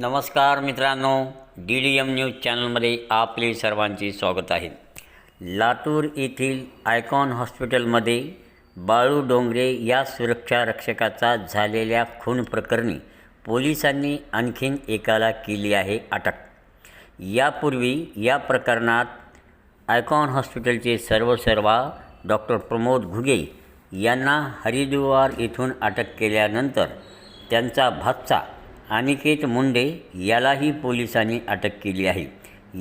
नमस्कार मित्रांनो D D M news चॅनलमध्ये आपले सर्वांचे स्वागत आहे. लातूर येथील आयकॉन हॉस्पिटलमध्ये बाळू डोंगरे या सुरक्षा रक्षकाचा झालेल्या खून प्रकरणी पोलिसांनी आणखीन एकाला केली आहे अटक. यापूर्वी या प्रकरणात आयकॉन हॉस्पिटलचे सर्वसर्वा डॉक्टर प्रमोद घुगे यांना हरिद्वार येथून अटक केल्यानंतर त्यांचा भाचा अनिकेत मुंडे यालाही पोलिसांनी अटक केली आहे.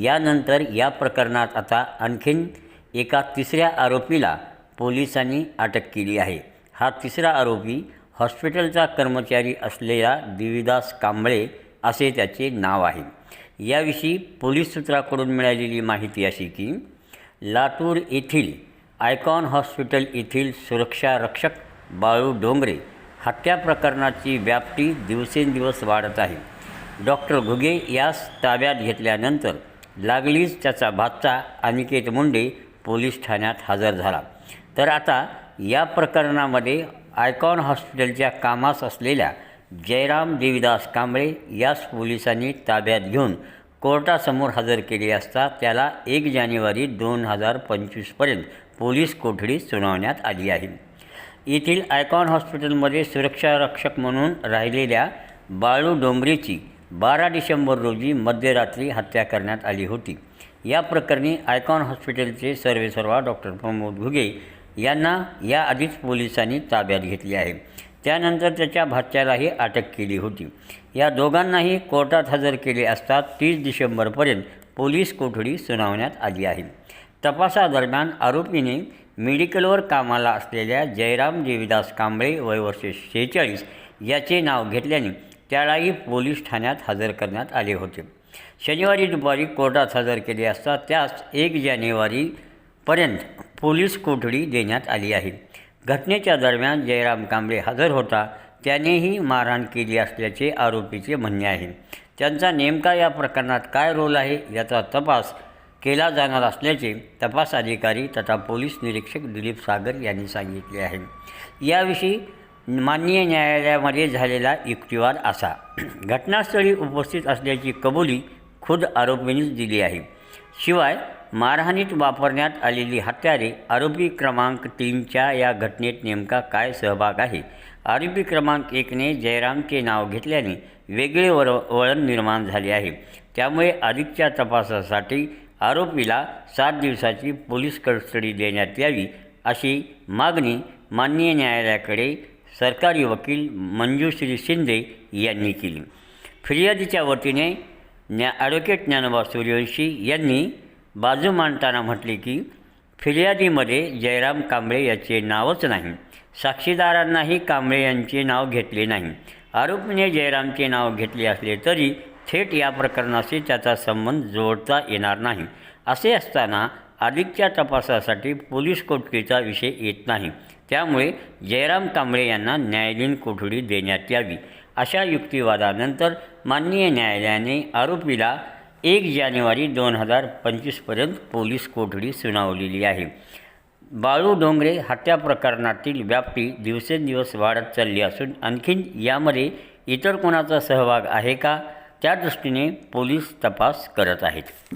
यानंतर या प्रकरणात आता आणखीन एका तिसऱ्या आरोपीला पोलिसांनी अटक केली आहे. हा तिसरा आरोपी हॉस्पिटलचा कर्मचारी असलेला देवीदास कांबळे असे त्याचे नाव आहे. याविषयी पोलीस सूत्राकडून मिळालेली माहिती अशी की लातूर येथील आयकॉन हॉस्पिटल येथील सुरक्षा रक्षक बाळू डोंगरे हत्या प्रकरणाची व्याप्ती दिवसेंदिवस वाढत आहे. डॉक्टर घुगे यास ताब्यात घेतल्यानंतर लागलीच त्याचा भाचा अनिकेत मुंडे पोलीस ठाण्यात हजर झाला. तर आता या प्रकरणामध्ये आयकॉन हॉस्पिटलच्या कामास असलेल्या जयराम देवीदास कांबळे यास पोलिसांनी ताब्यात घेऊन कोर्टासमोर हजर केले असता त्याला एक जानेवारी दोन हजार पंचवीसपर्यंत पोलीस कोठडी सुनावण्यात आली आहे. येथील आयकॉन हॉस्पिटलमध्ये सुरक्षारक्षक म्हणून राहिलेल्या बाळू डोंबरेची बारा डिसेंबर रोजी मध्यरात्री हत्या करण्यात आली होती. या प्रकरणी आयकॉन हॉस्पिटलचे सर्वेसर्वा डॉक्टर प्रमोद घुगे यांना याआधीच पोलिसांनी ताब्यात घेतले आहे. त्यानंतर त्याच्या भाच्यालाही अटक केली होती. या दोघांनाही कोर्टात हजर केले असता तीस डिसेंबरपर्यंत पोलीस कोठडी सुनावण्यात आली आहे. तपासादरम्यान आरोपीने मेडिकलवर कामाला असलेल्या जयराम देवीदास कांबळे वय वर्ष शेहेचाळीस याचे नाव घेतल्याने त्यालाही पोलीस ठाण्यात हजर करण्यात आले होते. शनिवारी दुपारी कोर्टात हजर केले असता त्यास एक जानेवारीपर्यंत पोलीस कोठडी देण्यात आली आहे. घटनेच्या दरम्यान जयराम कांबळे हजर होता त्यानेही मारहाण केली असल्याचे आरोपीचे म्हणणे आहे. त्यांचा नेमका या प्रकरणात काय रोल आहे याचा तपास केला जाणार असल्याचे तपास अधिकारी तथा पोलीस निरीक्षक दिलीप सागर यांनी सांगितले आहे. याविषयी माननीय न्यायालयामध्ये झालेला युक्तिवाद असा. घटनास्थळी उपस्थित असल्याची कबुली खुद आरोपींनीच दिली आहे. शिवाय मारहाणीत वापरण्यात आलेली हत्यारे आरोपी क्रमांक तीनच्या या घटनेत नेमका काय सहभाग आहे? आरोपी क्रमांक एकने जयरामचे नाव घेतल्याने वेगळे वर वळण निर्माण झाले आहे. त्यामुळे अधिकच्या तपासासाठी आरोपीला सात दिवसाची पोलीस कस्टडी देण्यात यावी अशी मागणी माननीय न्यायालयाकडे सरकारी वकील मंजुश्री शिंदे यांनी केली. फिर्यादीच्या वतीने न्या ॲडव्होकेट ज्ञानोबा सूर्यवंशी यांनी बाजू मांडताना म्हटले की फिर्यादीमध्ये जयराम कांबळे याचे नावच नाही. साक्षीदारांनाही कांबळे यांचे नाव घेतले नाही. आरोपीने जयरामचे नाव घेतले असले तरी थेट या प्रकरणाशी त्याचा संबंध जोडता येणार नाही. असे असताना अधिकच्या तपासासाठी पोलीस कोठडीचा विषय येत नाही. त्यामुळे जयराम कांबळे यांना न्यायालयीन कोठडी देण्यात यावी. अशा युक्तिवादानंतर माननीय न्यायालयाने आरोपीला एक जानेवारी दोन हजार पंचवीसपर्यंत पोलीस कोठडी सुनावलेली आहे. बाळू डोंगरे हत्या प्रकरणातील व्याप्ती दिवसेंदिवस वाढत चालली असून आणखीन यामध्ये इतर कोणाचा सहभाग आहे का? त्या दृष्टीने पोलीस तपास करत आहेत.